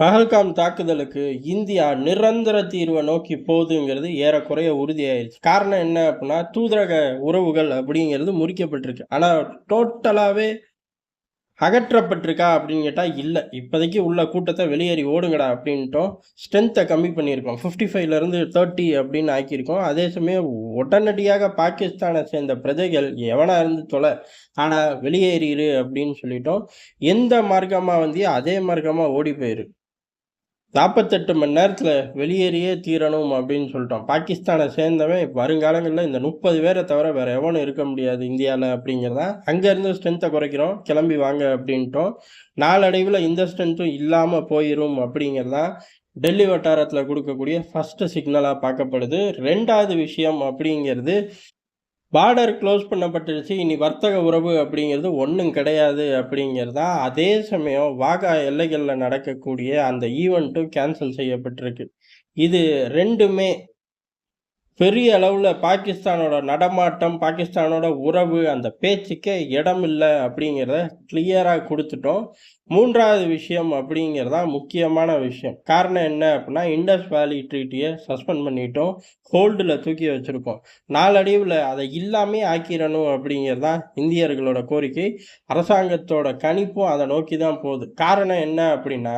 பஹல்காம் தாக்குதலுக்கு இந்தியா நிரந்தர தீர்வை நோக்கி போகுதுங்கிறது ஏறக்குறைய உறுதியாயிருச்சு. காரணம் என்ன அப்படின்னா தூதரக உறவுகள் அப்படிங்கிறது முறிக்கப்பட்டிருக்கு. ஆனால் டோட்டலாகவே அகற்றப்பட்டிருக்கா அப்படின்னு கேட்டால் இல்லை. இப்போதைக்கு உள்ள கூட்டத்தை வெளியேறி ஓடுங்கடா அப்படின்ட்டோம் ஸ்ட்ரென்த்தை கம்மி பண்ணியிருக்கோம். ஃபிஃப்டி ஃபைவ்லேருந்து தேர்ட்டி அப்படின்னு ஆக்கியிருக்கோம். அதே சமயம் உடனடியாக பாகிஸ்தானை சேர்ந்த பிரஜைகள் எவனாக இருந்து தொலை ஆனால் வெளியேறிடு அப்படின்னு சொல்லிட்டோம். எந்த மார்க்கமாக வந்தியோ அதே மார்க்கமாக ஓடி போயிரு. நாற்பத்தெட்டு மணி நேரத்தில் வெளியேறியே தீரணும் அப்படின்னு சொல்லிட்டோம். பாகிஸ்தானை சேர்ந்தவன் வருங்காலங்களில் இந்த முப்பது பேரை தவிர வேறு எவனும் இருக்க முடியாது இந்தியாவில் அப்படிங்கிறதா. அங்கேருந்து ஸ்ட்ரென்த்தை குறைக்கிறோம். கிளம்பி வாங்க அப்படின்ட்டோம். நாளடைவில் இந்த ஸ்ட்ரென்த்தும் இல்லாமல் போயிடும் அப்படிங்கிறதா டெல்லி வட்டாரத்தில் கொடுக்கக்கூடிய ஃபஸ்ட்டு சிக்னலாக பார்க்கப்படுது. ரெண்டாவது விஷயம் அப்படிங்கிறது பார்டர் க்ளோஸ் பண்ணப்பட்டுருச்சு. இனி வர்த்தக உறவு அப்படிங்கிறது ஒன்றும் கிடையாது அப்படிங்கிறதா அதே சமயம் வாகா எல்லைகளில் நடக்கக்கூடிய அந்த ஈவெண்ட்டும் கேன்சல் செய்யப்பட்டிருக்கு. இது ரெண்டுமே பெரிய அளவில் பாகிஸ்தானோட நடமாட்டம் பாகிஸ்தானோட உறவு அந்த பேச்சுக்கே இடம் இல்லை அப்படிங்கிறத கிளியராக கொடுத்துட்டோம். மூன்றாவது விஷயம் அப்படிங்கிறதா முக்கியமான விஷயம். காரணம் என்ன அப்படின்னா இண்டஸ் வேலி ட்ரீட்டியை சஸ்பெண்ட் பண்ணிட்டோம். ஹோல்டில் தூக்கி வச்சுருக்கோம். நாளடைவில் அதை இல்லாமே ஆக்கிடணும் அப்படிங்கிறதா இந்தியர்களோட கோரிக்கை. அரசாங்கத்தோட கணிப்பும் அதை நோக்கி தான் போகுது. காரணம் என்ன அப்படின்னா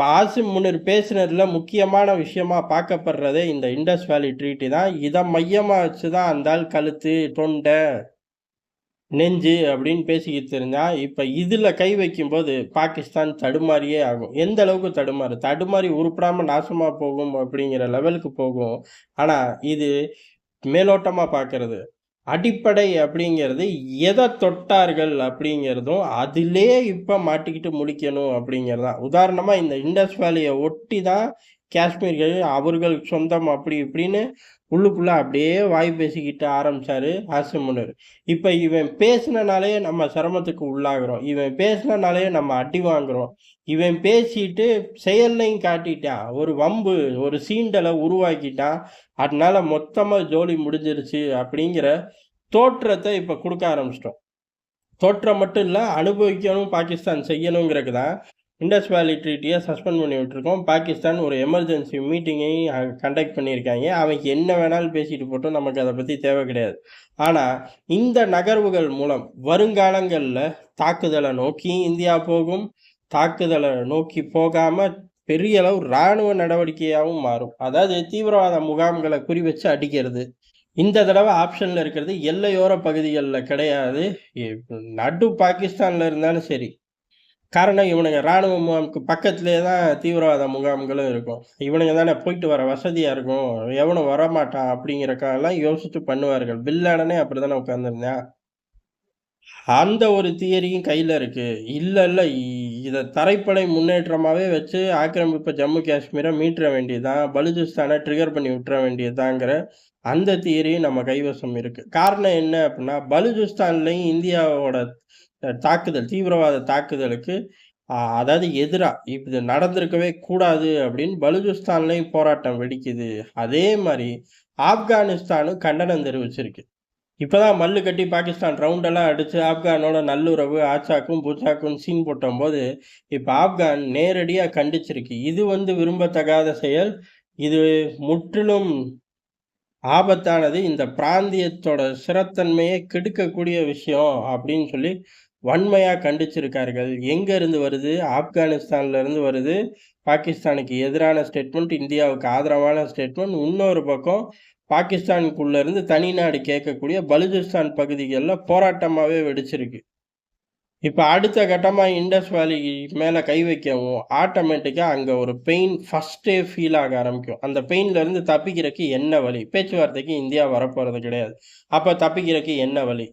இப்போ ஆசிம் முன்னர் பேசினதில் முக்கியமான விஷயமா பார்க்கப்படுறதே இந்த இண்டஸ் வேலி ட்ரீட்டி தான். இதை மையமாக வச்சு தான் அந்தால் கழுத்து தொண்டை நெஞ்சு அப்படின்னு பேசிக்கிட்டு இருந்தா. இப்போ இதில் கை வைக்கும்போது பாகிஸ்தான் தடுமாறியே ஆகும். எந்த அளவுக்கு தடுமாறு? தடுமாறி உருப்படாமல் நாசமாக போகும் அப்படிங்கிற லெவலுக்கு போகும். ஆனால் இது மேலோட்டமாக பார்க்கறது. அடிப்படை அப்படிங்கிறது எதை தொட்டார்கள் அப்படிங்கிறதும் அதிலே இப்போ மாட்டிக்கிட்டு முடிக்கணும் அப்படிங்கிறதான் உதாரணமாக இந்த இண்டஸ் வேலியை ஒட்டி தான் காஷ்மீர்கள் அவர்கள் சொந்தம் அப்படி இப்படின்னு உள்ளுக்குள்ளே அப்படியே வாய் பேசிக்கிட்டு ஆரம்பிச்சாரு முன்னர். இப்போ இவன் பேசினனாலே நம்ம சிரமத்துக்கு உள்ளாகிறோம். இவன் பேசினனாலே நம்ம அடி வாங்குறோம். இவன் பேசிட்டு செயல்லையும் காட்டிட்டான் ஒரு வம்பு ஒரு சீண்டலை உருவாக்கிட்டான் அதனால மொத்தமாக ஜோலி முடிஞ்சிருச்சு அப்படிங்கிற தோற்றத்தை இப்போ கொடுக்க ஆரம்பிச்சிட்டோம். தோற்றம் மட்டும் இல்லை அனுபவிக்கணும் பாகிஸ்தான் செய்யணுங்கிறது தான் இண்டஸ் வேலி ட்ரீட்டியை சஸ்பெண்ட் பண்ணி விட்டுருக்கோம். பாகிஸ்தான் ஒரு எமர்ஜென்சி மீட்டிங்கையும் கண்டக்ட் பண்ணியிருக்காங்க. அவங்க என்ன வேணாலும் பேசிட்டு போட்டோம். நமக்கு அதை பற்றி தேவை கிடையாது. ஆனால் இந்த நகர்வுகள் மூலம் வருங்காலங்களில் தாக்குதலை நோக்கி இந்தியா போகும். தாக்குதலை நோக்கி போகாமல் பெரிய அளவு இராணுவ நடவடிக்கையாகவும் மாறும். அதாவது தீவிரவாத முகாம்களை குறி வச்சு அடிக்கிறது. இந்த தடவை ஆப்ஷனில் இருக்கிறது எல்லையோர பகுதிகளில் கிடையாது. நடு பாகிஸ்தானில் இருந்தாலும் சரி. காரணம் இவனுங்க இராணுவ முகாமுக்கு பக்கத்துலேயே தான் தீவிரவாத முகாம்களும் இருக்கும். இவனுங்க தானே போயிட்டு வர வசதியாக இருக்கும். எவனும் வரமாட்டான் அப்படிங்கிறக்காகலாம் யோசித்து பண்ணுவார்கள். பில்லாடனே அப்படி தானே உட்காந்துருந்தேன் அந்த ஒரு தியரியும் கையில் இருக்குது இல்லை இல்லை இதை தரைப்படை முன்னேற்றமாகவே வச்சு ஆக்கிரமிப்பை ஜம்மு காஷ்மீரை மீட்டுற வேண்டியதுதான். பலுச்சிஸ்தானை ட்ரிகர் பண்ணி விட்டுற வேண்டியதுதாங்கிற அந்த தியரியும் நம்ம கைவசம் இருக்குது காரணம் என்ன அப்படின்னா பலுச்சிஸ்தான்லேயும் இந்தியாவோட தாக்குதல் தீவிரவாத தாக்குதலுக்கு அதாவது எதிராக இது நடந்திருக்கவே கூடாது அப்படின்னு பலுஜிஸ்தான்லேயும் போராட்டம் வெடிக்குது. அதே மாதிரி ஆப்கானிஸ்தானும் கண்டனம் தெரிவிச்சிருக்கு. இப்போதான் மல்லு கட்டி பாகிஸ்தான் ரவுண்டெல்லாம் அடித்து ஆப்கானோட நல்லுறவு ஆச்சாக்கும் பூச்சாக்கும் சீன் போட்டும் போது இப்போ ஆப்கான் நேரடியாக கண்டிச்சிருக்கு. இது வந்து விரும்பத்தகாத செயல். இது முற்றிலும் ஆபத்தானது இந்த பிராந்தியத்தோட சிறத்தன்மையை கெடுக்கக்கூடிய விஷயம் அப்படின்னு சொல்லி வன்மையாக கண்டிச்சிருக்கார்கள். எங்கே இருந்து வருது? ஆப்கானிஸ்தான்லேருந்து வருது. பாகிஸ்தானுக்கு எதிரான ஸ்டேட்மெண்ட் இந்தியாவுக்கு ஆதரவான ஸ்டேட்மெண்ட் இன்னொரு பக்கம் பாகிஸ்தானுக்குள்ளேருந்து தனி தனிநாடு கேட்கக்கூடிய பலுஜிஸ்தான் பகுதிகளில் போராட்டமாகவே வெடிச்சிருக்கு. இப்போ அடுத்த கட்டமாக இண்டஸ் வேலி மேலே கை வைக்கவும் ஆட்டோமேட்டிக்காக அங்கே ஒரு பெயின் ஃபஸ்ட்டே ஃபீல் ஆக ஆரம்பிக்கும். அந்த பெயின்லேருந்து தப்பிக்கிறதுக்கு என்ன வழி? பேச்சுவார்த்தைக்கு இந்தியா வரப்போகிறது கிடையாது. அப்போ தப்பிக்கிறதுக்கு என்ன வழி?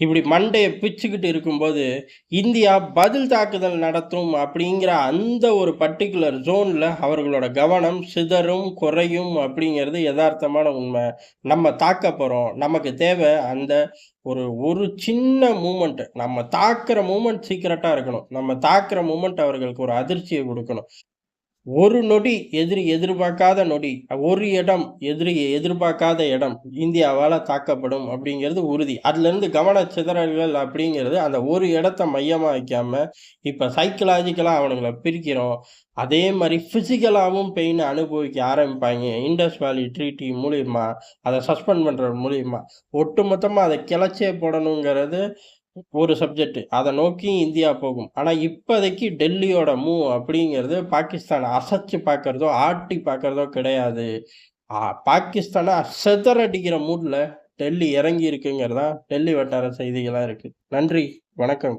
இப்படி மண்டையை பிச்சுக்கிட்டு இருக்கும்போது இந்தியா பதில் தாக்குதல் நடத்தும் அப்படிங்கிற அந்த ஒரு பர்டிகுலர் ஜோனில் அவர்களோட கவனம் சிதறும் குறையும் அப்படிங்கிறது யதார்த்தமான உண்மை. நம்ம தாக்க போகிறோம் நமக்கு தேவை அந்த ஒரு ஒரு சின்ன மூமெண்ட்டு நம்ம தாக்குற மூமெண்ட் சீக்கிரட்டாக இருக்கணும். நம்ம தாக்குற மூமெண்ட் அவர்களுக்கு ஒரு அதிர்ச்சியை கொடுக்கணும். ஒரு நொடி எதிரி எதிர்பார்க்காத நொடி ஒரு இடம் எதிரி எதிர்பார்க்காத இடம் இந்தியாவால் தாக்கப்படும் அப்படிங்கிறது உறுதி. அதுலேருந்து கவன சிதறல்கள் அப்படிங்கிறது அந்த ஒரு இடத்த மையமாக வைக்காமல் இப்போ சைக்கலாஜிக்கலாக அவனுங்களை பிரிக்கிறோம். அதே மாதிரி ஃபிசிக்கலாகவும் பெயின் அனுபவிக்க ஆரம்பிப்பாங்க. இண்டஸ் வேலி ட்ரீட்டி மூலியமாக அதை சஸ்பெண்ட் பண்ணுறது மூலியமாக ஒட்டுமொத்தமாக அதை கிளச்சே போடணுங்கிறது ஒரு சப்ஜெக்ட் அதை நோக்கி இந்தியா போகும். ஆனால் இப்போதைக்கு டெல்லியோட மூவ் அப்படிங்கிறது பாகிஸ்தான் அசைச்சு பார்க்கறதோ ஆட்டி பார்க்கறதோ கிடையாது. பாகிஸ்தானை செதறடிக்கிற மூடில் டெல்லி இறங்கி இருக்குங்கிறதா டெல்லி வட்டார செய்திகளாக இருக்குது நன்றி வணக்கம்.